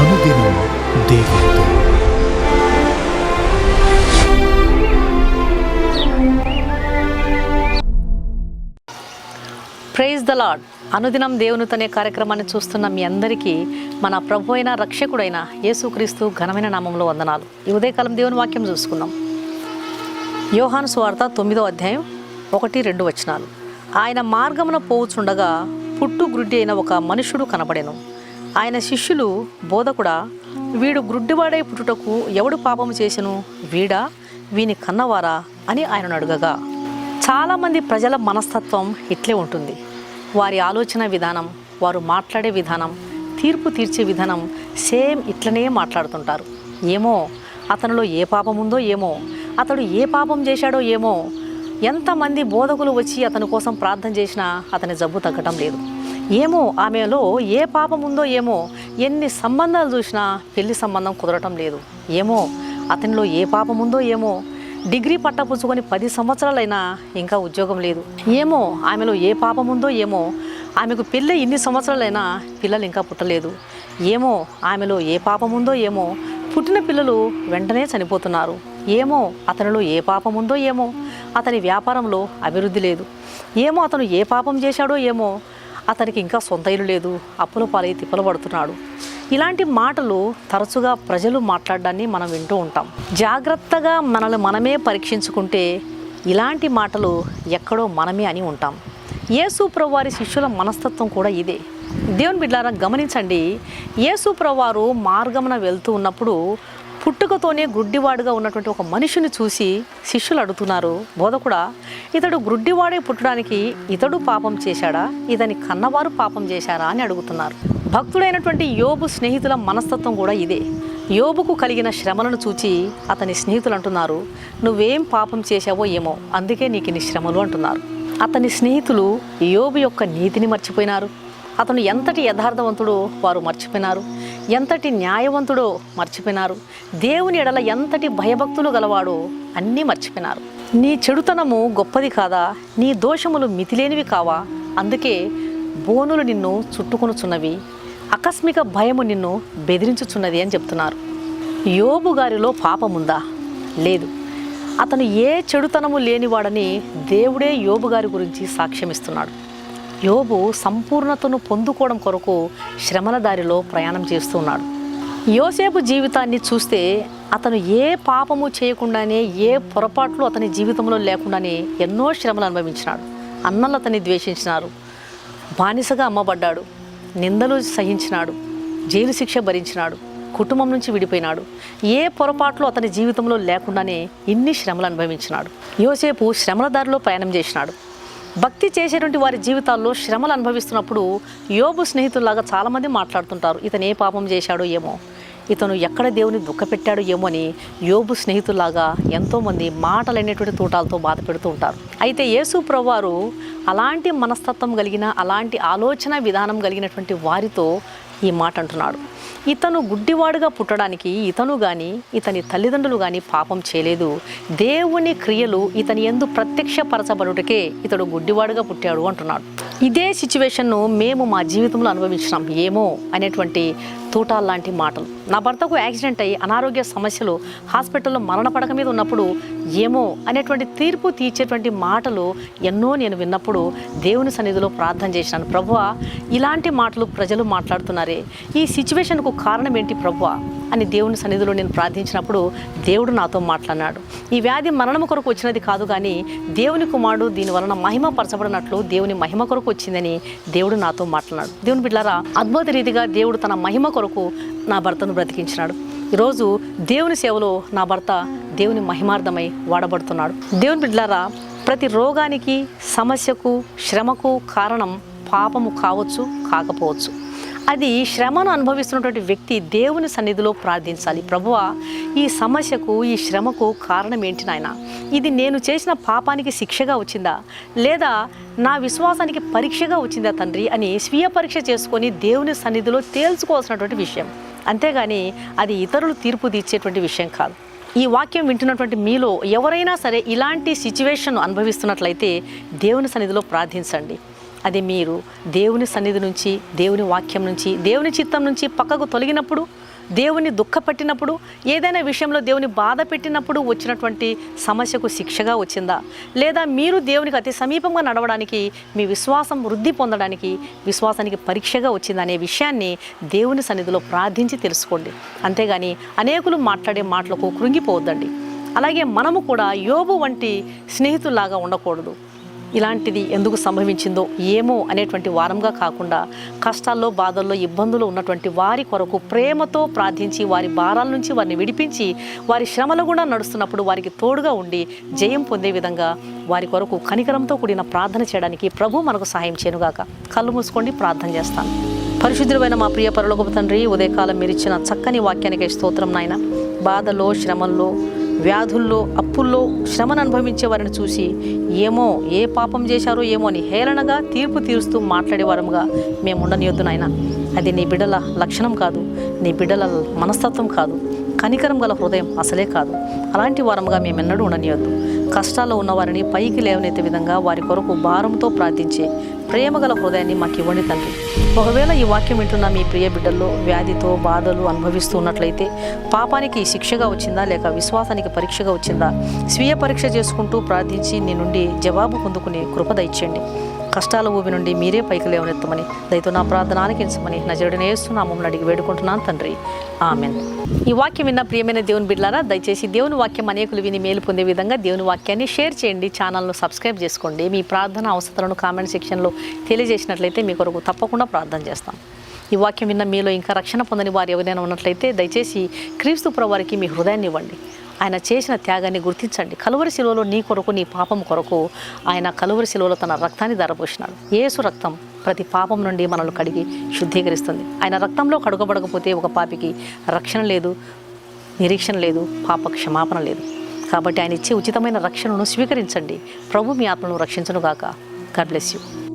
అనుదినం దేవునితో praise the lord అనుదినం దేవునితో అనే కార్యక్రమాన్ని చూస్తున్న మీ అందరికీ మన ప్రభు అయిన రక్షకుడైన యేసుక్రీస్తు ఘనమైన నామంలో వందనాలు. ఈ ఉదయకాలం దేవుని వాక్యం చూసుకుందాం. యోహాను సువార్త తొమ్మిదో అధ్యాయం ఒకటి రెండు వచనాలు. ఆయన మార్గమున పోవుచుండగా పుట్టు గ్రుడ్డి అయిన ఒక మనుషుడు కనబడెను. ఆయన శిష్యులు బోధకుడా వీడు గ్రుడ్డివాడై పుట్టుటకు ఎవడు పాపము చేసెను? వీడా? వీని కన్నవారా? అని ఆయనను అడుగగా. చాలామంది ప్రజల మనస్తత్వం ఇట్లే ఉంటుంది. వారి ఆలోచన విధానం వారు మాట్లాడే విధానం తీర్పు తీర్చే విధానం సేమ్ ఇట్లనే మాట్లాడుతుంటారు. ఏమో అతనిలో ఏ పాపం ఉందో ఏమో అతడు ఏ పాపం చేశాడో ఏమో ఎంతమంది బోధకులు వచ్చి అతని కోసం ప్రార్థన చేసినా అతని జబ్బు తగ్గటం లేదు. ఏమో ఆమెలో ఏ పాపం ఉందో ఏమో ఎన్ని సంబంధాలు చూసినా పెళ్ళి సంబంధం కుదరటం లేదు. ఏమో అతనిలో ఏ పాపం ఉందో ఏమో డిగ్రీ పట్టపుచ్చుకొని పది సంవత్సరాలైనా ఇంకా ఉద్యోగం లేదు. ఏమో ఆమెలో ఏ పాపం ఉందో ఏమో ఆమెకు పెళ్ళి ఇన్ని సంవత్సరాలైనా పిల్లలు ఇంకా పుట్టలేదు. ఏమో ఆమెలో ఏ పాపం ఉందో ఏమో పుట్టిన పిల్లలు వెంటనే చనిపోతున్నారు. ఏమో అతనిలో ఏ పాపం ఉందో ఏమో అతని వ్యాపారంలో అభివృద్ధి లేదు. ఏమో అతను ఏ పాపం చేశాడో ఏమో అతనికి ఇంకా సొంత ఇల్లు లేదు. అప్పుల పాలై తిప్పలు పడుతున్నాడు. ఇలాంటి మాటలు తరచుగా ప్రజలు మాట్లాడడాన్ని మనం వింటూ ఉంటాం. జాగ్రత్తగా మనల్ని మనమే పరీక్షించుకుంటే ఇలాంటి మాటలు ఎక్కడో మనమే అని ఉంటాం. యేసు ప్రభువారి శిష్యుల మనస్తత్వం కూడా ఇదే. దేవుని బిడ్డారా గమనించండి. యేసు ప్రభువారు మార్గమున వెళ్తూ ఉన్నప్పుడు పుట్టుకతోనే గ్రుడ్డివాడుగా ఉన్నటువంటి ఒక మనిషిని చూసి శిష్యులు అడుగుతున్నారు బోధకుడా ఇతడు గుడ్డివాడే పుట్టడానికి ఇతడు పాపం చేశాడా? ఇతని కన్నవారు పాపం చేశారా? అని అడుగుతున్నారు. భక్తుడైనటువంటి యోబు స్నేహితుల మనస్తత్వం కూడా ఇదే. యోబుకు కలిగిన శ్రమలను చూచి అతని స్నేహితులు అంటున్నారు నువ్వేం పాపం చేశావో ఏమో అందుకే నీకు ఇన్ని శ్రమలు అంటున్నారు. అతని స్నేహితులు యోబు యొక్క నీతిని మర్చిపోయినారు. అతను ఎంతటి యథార్థవంతుడో వారు మర్చిపోయినారు. ఎంతటి న్యాయవంతుడో మర్చిపోయినారు. దేవుని ఎడల ఎంతటి భయభక్తులు గలవాడో అన్నీ మర్చిపోయినారు. నీ చెడుతనము గొప్పది కాదా? నీ దోషములు మితిలేనివి కావా? అందుకే బోనులు నిన్ను చుట్టుకొనుచున్నవి ఆకస్మిక భయము నిన్ను బెదిరించుచున్నది అని చెప్తున్నారు. యోబు గారిలో పాపముందా? లేదు. అతను ఏ చెడుతనము లేనివాడని దేవుడే యోబు గారి గురించి సాక్ష్యమిస్తున్నాడు. యోబు సంపూర్ణతను పొందుకోవడం కొరకు శ్రమల దారిలో ప్రయాణం చేస్తున్నాడు. యోసేపు జీవితాన్ని చూస్తే అతను ఏ పాపము చేయకుండానే ఏ పొరపాట్లు అతని జీవితంలో లేకుండానే ఎన్నో శ్రమలు అనుభవించినాడు. అన్నలు అతన్ని ద్వేషించినారు. బానిసగా అమ్మబడ్డాడు. నిందలు సహించినాడు. జైలు శిక్ష భరించినాడు. కుటుంబం నుంచి విడిపోయినాడు. ఏ పొరపాట్లు అతని జీవితంలో లేకుండానే ఇన్ని శ్రమలు అనుభవించినాడు. యోసేపు శ్రమల దారిలో ప్రయాణం చేసినాడు. భక్తి చేసేటువంటి వారి జీవితాల్లో శ్రమలు అనుభవిస్తున్నప్పుడు యోబు స్నేహితుల్లాగా చాలామంది మాట్లాడుతుంటారు ఇతను ఏ పాపం చేశాడో ఏమో ఇతను ఎక్కడ దేవుని దుఃఖపెట్టాడు ఏమో అని యోబు స్నేహితుల్లాగా ఎంతోమంది మాటలు అనేటువంటి తూటాలతో బాధ పెడుతూ ఉంటారు. అయితే యేసు ప్రభువారు అలాంటి మనస్తత్వం కలిగిన అలాంటి ఆలోచన విధానం కలిగినటువంటి వారితో ఈ మాట అంటున్నాడు. ఇతను గుడ్డివాడుగా పుట్టడానికి ఇతను కానీ ఇతని తల్లిదండ్రులు కానీ పాపం చేయలేదు. దేవుని క్రియలు ఇతని ఎందు ప్రత్యక్షపరచబడుటకే ఇతడు గుడ్డివాడుగా పుట్టాడు అంటున్నాడు. ఇదే సిచ్యువేషన్ను మేము మా జీవితంలో అనుభవించినాం. ఏమో అనేటువంటి తూటాలు లాంటి మాటలు. నా భర్తకు యాక్సిడెంట్ అయ్యి అనారోగ్య సమస్యలు హాస్పిటల్లో మరణ పడక మీద ఉన్నప్పుడు ఏమో అనేటువంటి తీర్పు తీర్చేటువంటి మాటలు ఎన్నో నేను విన్నప్పుడు దేవుని సన్నిధిలో ప్రార్థన చేసినాను. ప్రభువ ఇలాంటి మాటలు ప్రజలు మాట్లాడుతున్నారే. ఈ సిచ్యువేషన్కు కారణం ఏంటి ప్రభువ? అని దేవుని సన్నిధిలో నేను ప్రార్థించినప్పుడు దేవుడు నాతో మాట్లాడినాడు. ఈ వ్యాధి మరణము కొరకు వచ్చినది కాదు కానీ దేవుని కుమారుడు దీని వలన మహిమ పరచబడినట్లు దేవుని మహిమ కొరకు వచ్చిందని దేవుడు నాతో మాట్లాడు. దేవుని బిడ్డారా అద్భుత రీతిగా దేవుడు తన మహిమ కొరకు నా భర్తను బ్రతికించినాడు. ఈరోజు దేవుని సేవలో నా భర్త దేవుని మహిమార్థమై వాడబడుతున్నాడు. దేవుని బిడ్డారా ప్రతి రోగానికి సమస్యకు శ్రమకు కారణం పాపము కావచ్చు కాకపోవచ్చు. అది శ్రమను అనుభవిస్తున్నటువంటి వ్యక్తి దేవుని సన్నిధిలో ప్రార్థించాలి. ప్రభువా ఈ సమస్యకు ఈ శ్రమకు కారణం ఏంటి నాయన? ఇది నేను చేసిన పాపానికి శిక్షగా వచ్చిందా? లేదా నా విశ్వాసానికి పరీక్షగా వచ్చిందా తండ్రి? అని స్వీయ పరీక్ష చేసుకొని దేవుని సన్నిధిలో తేల్చుకోవాల్సినటువంటి విషయం. అంతేగాని అది ఇతరులు తీర్పు తీర్చేటువంటి విషయం కాదు. ఈ వాక్యం వింటున్నటువంటి మీలో ఎవరైనా సరే ఇలాంటి సిచ్యువేషన్ అనుభవిస్తున్నట్లయితే దేవుని సన్నిధిలో ప్రార్థించండి. అది మీరు దేవుని సన్నిధి నుంచి దేవుని వాక్యం నుంచి దేవుని చిత్తం నుంచి పక్కకు తొలగినప్పుడు దేవుని దుఃఖపెట్టినప్పుడు ఏదైనా విషయంలో దేవుని బాధ పెట్టినప్పుడు వచ్చినటువంటి సమస్యకు శిక్షగా వచ్చిందా? లేదా మీరు దేవునికి అతి సమీపంగా నడవడానికి మీ విశ్వాసం వృద్ధి పొందడానికి విశ్వాసానికి పరీక్షగా వచ్చిందనే అనే విషయాన్ని దేవుని సన్నిధిలో ప్రార్థించి తెలుసుకోండి. అంతేగాని అనేకులు మాట్లాడే మాటలకు కృంగిపోవద్దండి. అలాగే మనము కూడా యోబు వంటి స్నేహితుల్లాగా ఉండకూడదు. ఇలాంటిది ఎందుకు సంభవించిందో ఏమో అనేటువంటి వారంగా కాకుండా కష్టాల్లో బాధల్లో ఇబ్బందులు ఉన్నటువంటి వారి కొరకు ప్రేమతో ప్రార్థించి వారి భారాల నుంచి వారిని విడిపించి వారి శ్రమలు కూడా నడుస్తున్నప్పుడు వారికి తోడుగా ఉండి జయం పొందే విధంగా వారి కొరకు కనికరంతో కూడిన ప్రార్థన చేయడానికి ప్రభు మనకు సహాయం చేయనుగాక. కళ్ళు మూసుకోండి ప్రార్థన చేస్తాను. పరిశుద్ధులైన మా ప్రియ పరలోకపు తండ్రి ఉదయకాలం మీరు ఇచ్చిన చక్కని వాక్యానికి స్తోత్రం నాయన. బాధలో శ్రమల్లో వ్యాధుల్లో అప్పుల్లో శ్రమను అనుభవించే వారిని చూసి ఏమో ఏ పాపం చేశారో ఏమో అని హేళనగా తీర్పు తీరుస్తూ మాట్లాడేవారముగా మేము ఉండనియొద్దు నాయన. అది నీ బిడ్డల లక్షణం కాదు నీ బిడ్డల మనస్తత్వం కాదు కనికరం గల హృదయం అసలే కాదు. అలాంటి వారముగా మేమెన్నడూ ఉండనియొద్దు. కష్టాల్లో ఉన్నవారిని పైకి లేవనెత్తే విధంగా వారి కొరకు భారంతో ప్రార్థించే ప్రేమగల హృదయాన్ని మాకు ఇవ్వండి తండ్రి. ఒకవేళ ఈ వాక్యం వింటున్న మీ ప్రియ బిడ్డల్లో వ్యాధితో బాధలు అనుభవిస్తూ ఉన్నట్లయితే పాపానికి శిక్షగా వచ్చిందా లేక విశ్వాసానికి పరీక్షగా వచ్చిందా? స్వీయ పరీక్ష చేసుకుంటూ ప్రార్థించి నీ నుండి జవాబు పొందుకునే కృప దయచేయండి. కష్టాల ఊబి నుండి మీరే పైకి లేవనెత్తమని దయతో నా ప్రార్థన ఆలకించమని నజరుడిని వేస్తున్నామని అడిగి వేడుకుంటున్నాను తండ్రి. ఆమెన్. ఈ వాక్యం విన్న ప్రియమైన దేవుని బిడ్లారా దయచేసి దేవుని వాక్యం అనేకులు విని మేలు పొందే విధంగా దేవుని వాక్యాన్ని షేర్ చేయండి ఛానల్ను సబ్స్క్రైబ్ చేసుకోండి. మీ ప్రార్థన అవసరాలను కామెంట్ సెక్షన్లో తెలియజేసినట్లయితే మీ కొరకు తప్పకుండా ప్రార్థన చేస్తాం. ఈ వాక్యం విన్న మీలో ఇంకా రక్షణ పొందని వారు ఎవరైనా ఉన్నట్లయితే దయచేసి క్రీస్తు వారికి మీ హృదయాన్ని ఇవ్వండి. ఆయన చేసిన త్యాగాన్ని గుర్తించండి. కలువరి శిలువలో నీ కొరకు నీ పాపం కొరకు ఆయన కలువరి శిలువలో తన రక్తాన్ని ధరపోసినాడు. యేసు రక్తం ప్రతి పాపం నుండి మనల్ని కడిగి శుద్ధీకరిస్తుంది. ఆయన రక్తంలో కడుగబడకపోతే ఒక పాపికి రక్షణ లేదు నిరీక్షణ లేదు పాప క్షమాపణ లేదు. కాబట్టి ఆయన ఇచ్చే ఉచితమైన రక్షణను స్వీకరించండి. ప్రభు మీ ఆత్మను రక్షించను గాక గాడ్ బ్లెస్ యూ.